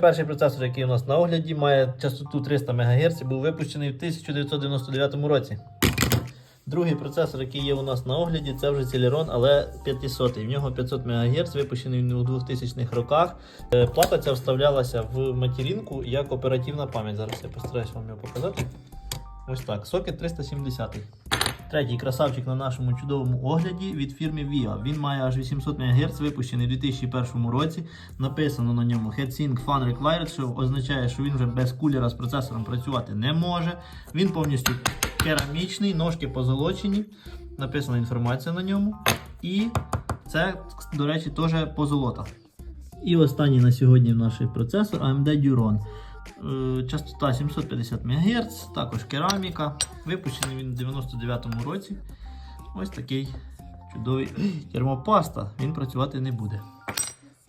Перший процесор, який у нас на огляді, має частоту 300 МГц був випущений в 1999 році. Другий процесор, який є у нас на огляді, це вже Celeron, але 500. В нього 500 МГц, випущений у 2000-х роках. Е, Плата ця вставлялася в материнку як оперативна пам'ять. Зараз я постараюсь вам його показати. Ось так, сокет 370. Третій красавчик на нашому чудовому огляді від фірми VIA. Він має аж 800 МГц, випущений у 2001 році. Написано на ньому HeatSync Fan Required, що означає, що він вже без кулера з процесором працювати не може. Він повністю керамічний, ножки позолочені. Написана інформація на ньому. І це, до речі, теж позолота. І останній на сьогодні наш процесор AMD Duron. Частота 750 МГц, також кераміка. Випущений він у 99-му році. Ось такий чудовий термопаста. Він працювати не буде.